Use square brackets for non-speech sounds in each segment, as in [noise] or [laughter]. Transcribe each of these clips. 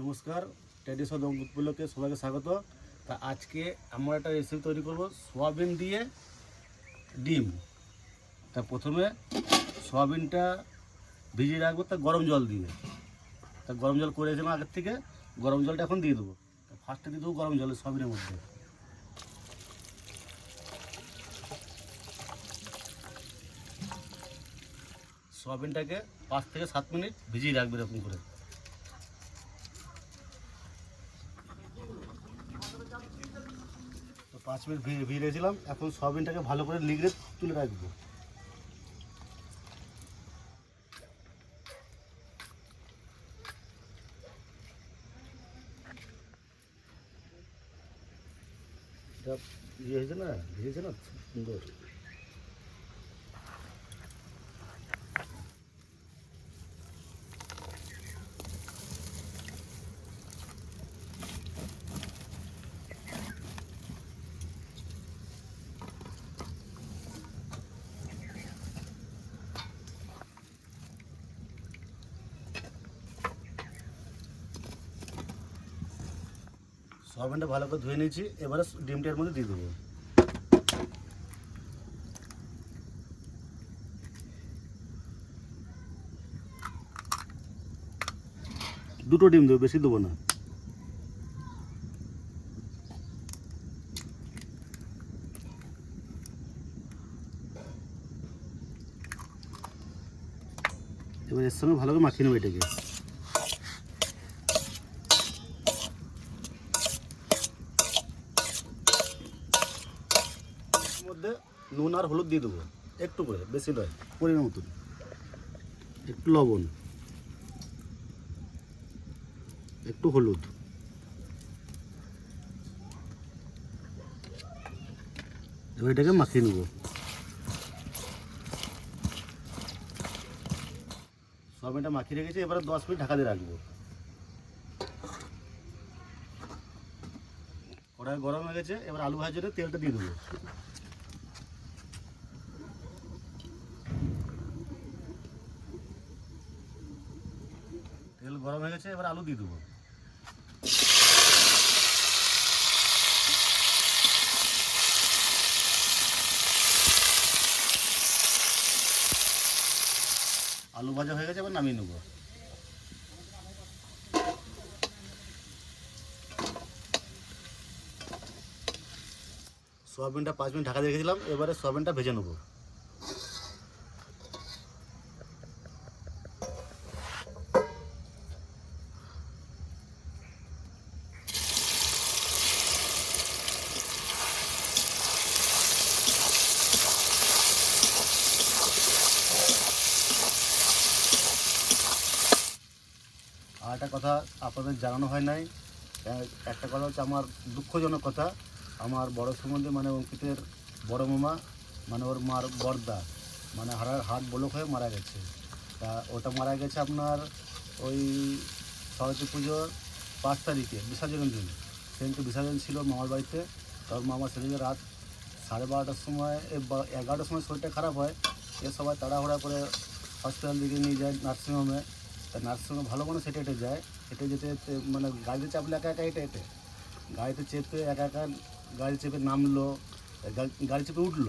নমস্কার রঙ উপলক্ষে সবাইকে স্বাগত। তা আজকে আমরা একটা রেসিপি তৈরি করব, সোয়াবিন দিয়ে ডিম। তা প্রথমে সোয়াবিনটা ভিজিয়ে রাখব, তা গরম জল দিয়ে। তা গরম জল করে রেখেছিলাম আগের থেকে, গরম জলটা এখন দিয়ে দেবো। তা ফার্স্টে দিয়ে দেবো গরম জল সোয়াবিনের মধ্যে। সোয়াবিনটাকে পাঁচ থেকে সাত মিনিট ভিজিয়ে রাখবে এরকম করে। পাঁচ মিনিট ভিড়ে ভিজিয়েছিলাম। এখন সয়াবিনটাকে ভালো করে লিগড়ে তুলে রাখব ইয়ে হয়েছে না? ভিজেছে না? সুন্দর। সয়াবিনটা ভালো করে ধুয়ে নিয়েছি। এবারে ডিমটার মধ্যে দিয়ে দেবো। দুটো ডিম দেবো, বেশি দেবো না। এবার এর সঙ্গে ভালো করে মাখিয়ে নেব এটাকে এর মধ্যে নুন আর হলুদ দিয়ে দেবো। একটু করে, বেশি নয় পরিমাণ মতন। একটু লবণ। একটু হলুদ। এবার এটাকে মাখিয়ে নেব। সব এটা মাখিয়ে রেখেছি, এবারে দশ মিনিট ঢাকা দিয়ে রাখব। কড়াই গরম হয়ে গেছে, এবার আলু ভাজার তেলটা দিয়ে দেবো। গরম হয়ে গেছে, এবার আলু দিয়ে দেবো। আলু ভাজা হয়ে গেছে, এবার নামিয়ে নেব। সোয়াবিনটা পাঁচ মিনিট ঢাকা দিয়ে রেখেছিলাম এবারে সোয়াবিনটা ভেজে নেব। কথা আপনাদের জানানো হয় নাই। একটা কথা হচ্ছে আমার দুঃখজনক কথা। আমার বড় সম্বন্ধে মানে অঙ্কিতের বড় মামা মানে ওর মার বর্দা মানে হাড়ার হাট ব্লক হয়ে মারা গেছে। তা ওটা মারা গেছে আপনার ওই সরস্বতী পুজোর পাঁচ তারিখে বিসর্জনের দিন। সেদিনকে বিসর্জন ছিল মামার বাড়িতে। তোর মামা সেদিকে রাত সাড়ে বারোটার সময় এগারোটার সময় শরীরটা খারাপ হয়। এ সবাই তাড়াহুড়া করে হসপিটাল দিকে নিয়ে যায় নার্সিংহোমে। তা নার্সিংহোমে ভালো মানুষ হেঁটে হেঁটে যায় হেঁটে যেতে যেতে মানে গাড়িতে চাপলে একা একা হেঁটে হেঁটে, গাড়িতে চেপে একা একা গাড়ি চেপে নামলো গাড়ি চেপে উঠল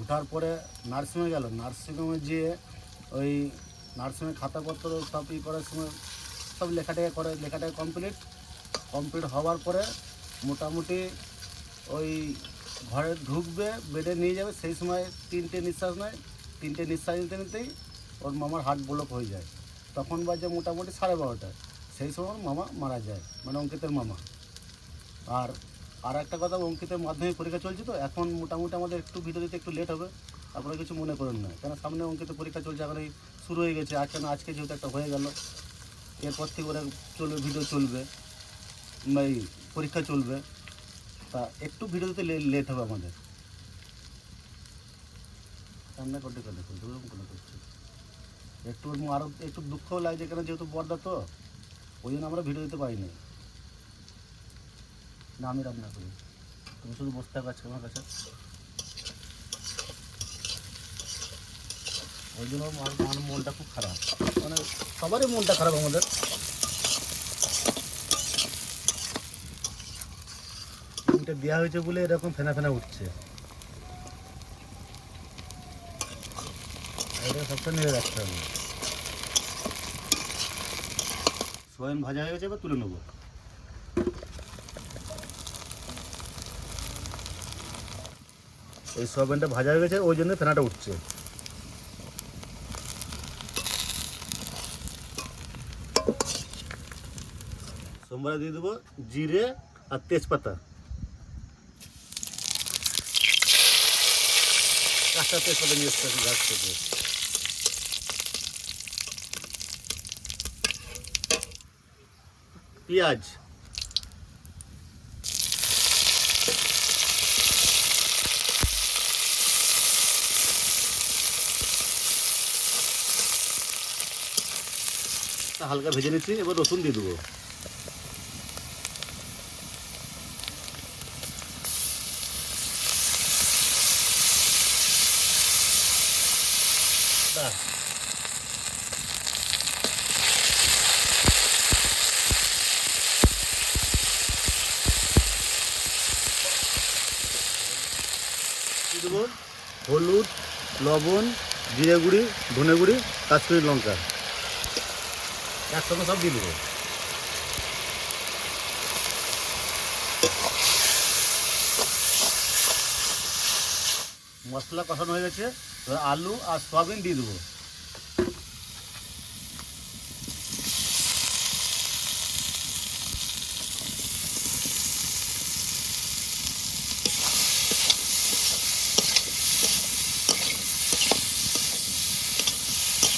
ওঠার পরে নার্সিংহোমে গেল নার্সিংহোমে যেয়ে ওই নার্সিংহোমে খাতাপত্র সব ই করার সময় সব লেখাটাকে করে লেখাটাকে কমপ্লিট কমপ্লিট হওয়ার পরে মোটামুটি ওই ঘরে ঢুকবে, বেডে নিয়ে যাবে, সেই সময় তিনটে নিঃশ্বাস নেয়, তিনটে নিঃশ্বাস নিতে নিতেই ওর মামার হার্ট ব্লক হয়ে যায়। তখন বাজে মোটামুটি সাড়ে বারোটা সেই সময় মামা মারা যায় মানে অঙ্কিতের মামা। আর আর একটা কথা, অঙ্কিতের মাধ্যমিক পরীক্ষা চলছে তো, এখন মোটামুটি আমাদের একটু ভিডিও দিতে একটু লেট হবে আপনারা কিছু মনে করেন না। কেন, সামনে অঙ্কিতের পরীক্ষা চলছে, এখন এই শুরু হয়ে গেছে আজকে না আজকে যেহেতু একটা হয়ে গেল, এরপর থেকে ওরা চলবে ভিডিও চলবে, বা এই পরীক্ষা চলবে, তা একটু ভিডিও দিতে লেট হবে আমাদের। রান্না করতে করতে করছে একটু আরও একটু দুঃখও লাগছে কেন যেহেতু বর্দা তো? ওই জন্য আমরা ভিডিও দিতে পারিনি। না, আমি রান্না করি। তুমি শুধু বসতে পারছ আমার কাছে। ওই জন্য আমার মনটা খুব খারাপ। মানে সবারই মনটা খারাপ আমাদের। দেওয়া হয়েছে বলে এরকম ফেনা ফেনা উঠছে। এটা সবসময় নেড়ে রাখতে হবে। সোয়াবিন ভাজা হয়ে গেছে, এবার তুলে নেব। এই সোয়াবিনটা ভাজা হয়ে গেছে, ওই জন্য ফেনাটা উঠছে। সোমবারে দিয়ে দেবো জিরে আর তেজপাতা। কাঁচা তেজপাতা নিয়ে এসছে গাছ থেকে। পেঁয়াজ। হালকা ভেজে নিচ্ছি এবার রসুন দিয়ে দেবো। হলুদ, লবণ, জিরে গুঁড়ি, ধনে গুঁড়ি, কাশ্মীরি লঙ্কা। একসঙ্গে সব দিয়ে দেবো। মশলা কষানো হয়ে গেছে। আলু আর সয়াবিন দিয়ে দেবো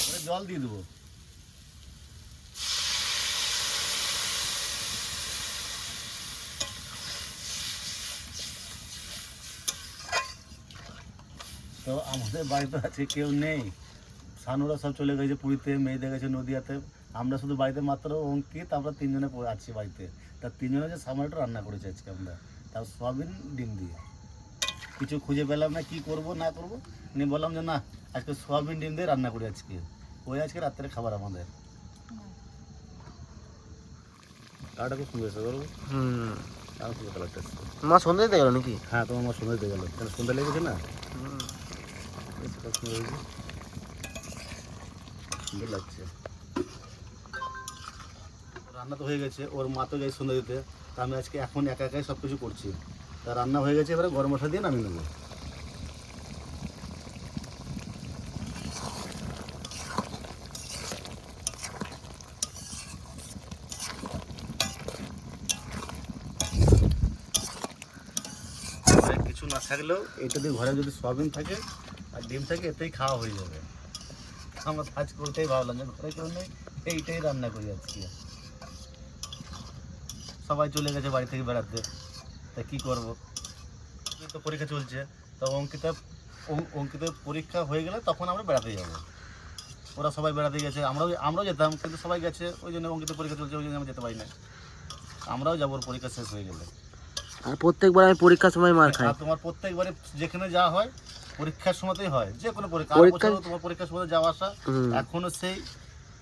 এবার জল দিয়ে দেবো। তো আমাদের বাড়িতে আছে কেউ নেই। সানুরা সব চলে গেছে পুরীতে, মেয়েদের গেছে নদীয়াতে। আমরা শুধু বাড়িতে মাত্র অঙ্কিত আমরা তিনজনে আছি বাড়িতে। তা তিনজনে যে সামারটা রান্না করেছি আজকে আমরা। তাও সয়াবিন, ডিম দিয়ে। কিছু খুঁজে পেলাম না কি করব, না করব। নিয়ে বললাম যে না, আজকে সয়াবিন, ডিম দিয়ে রান্না করি আজকে। ওই আজকে রাত্রে খাবার আমাদের। কাটা খুব সুন্দর এসে হুম। আর সুন্দর কালারটা মা সন্ধ্যে দিতে গেল নাকি? হ্যাঁ তোমার আমার সন্ধ্যা দিয়ে গেল। কেন সন্ধ্যা লেগেছে না? সুন্দর লাগছে। রান্না তো হয়ে গেছে ওর মা তো গেছে সন্ধ্যা দিতে। তা আমি আজকে এখন একা একাই সব কিছু করছি। তা রান্না হয়ে গেছে এবারে গরম মশলা দিয়ে নামিয়ে নেব। কিছু না থাকলেও এটা দিয়ে ঘরে যদি সয়াবিন থাকে আর ডিম থাকে, এতেই খাওয়া হয়ে যাবে। আমরা কাজ করতেই ভাবলাম যে ঘরে কেউ নেই, এইটাই রান্না করি আজকে। সবাই চলে গেছে বাড়ি থেকে বেড়াতে, তা কি করব? তো পরীক্ষা চলছে, তো অঙ্কিতা অঙ্কিতের পরীক্ষা হয়ে গেলে তখন আমরা বেড়াতে যাব। ওরা সবাই বেড়াতে গেছে, আমরাও আমরাও যেতাম, কিন্তু সবাই গেছে, ওই জন্য অঙ্কিতের পরীক্ষা চলছে, ওই জন্য আমরা যেতে পারি না। আমরাও যাব পরীক্ষা শেষ হয়ে গেলে। আর প্রত্যেকবার আমি পরীক্ষার সময় মার খাই। আর তোমার প্রত্যেকবারে যেখানে যাওয়া হয় পরীক্ষার সময়তেই হয়। যে কোনো পরীক্ষা। আর পরীক্ষা- বছরও তোমার পরীক্ষার সময় যাওয়া আসা হুম। এখনও সেই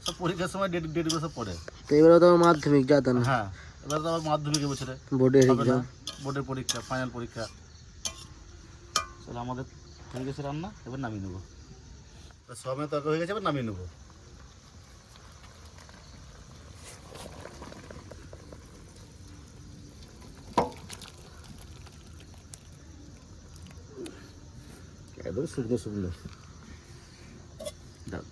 সব পরীক্ষার সময় ডেট ডেট বছর পড়ে। তো এবারে তো আমার মাধ্যমিক যা না। হ্যাঁ এবার তো আবার মাধ্যমিক বছরে। বোর্ডের হবে না এক্সাম বোর্ডের পরীক্ষা ফাইনাল পরীক্ষা। তাহলে আমাদের হয়ে গেছে রান্না এবার নামিয়ে নেব। তো সবাই তর্ক হয়ে গেছে এবার নামিয়ে নেব। একদম শুকনো শুকনো দাও।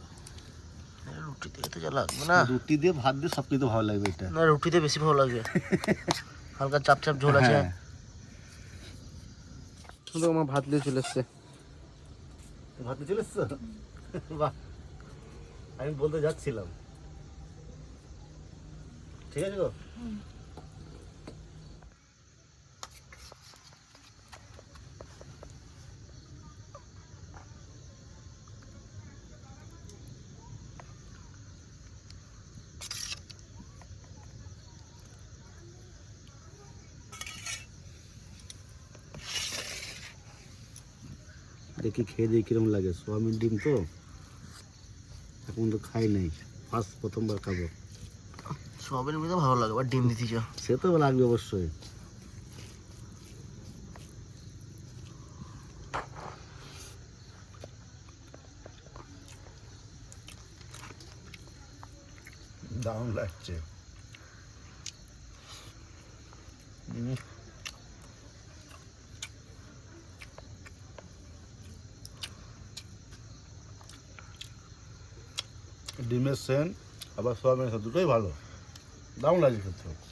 রুটি দিয়ে তো যা লাগবে না। রুটি দিয়ে ভাত দিয়ে সব কিছু ভালো লাগবে এটা। না রুটিতে বেশি ভালো লাগবে। [laughs] হালকা চাপ চাপ ঝোল আছে। হ্যাঁ। শুধু আমার ভাত দিয়ে চলে এসছে। ভাত নিয়ে চলে এসছো? [laughs] বাহ। আমি বলতে যাচ্ছিলাম। ঠিক আছে গো? আর খেয়ে দিয়ে কিরম লাগে। সোয়াবিন ডিম তো? এখন তো খাই নাই। ফার্স্ট প্রথমবার খাব। সোয়াবিন মিলে ভালো লাগে আর ডিম দিতে সে তো লাগবে অবশ্যই। দাম লাগছে। ডিমের সেন আবার সোয়াবিনের সেন দুটোই ভালো। দারুণ লাগছে খেতে।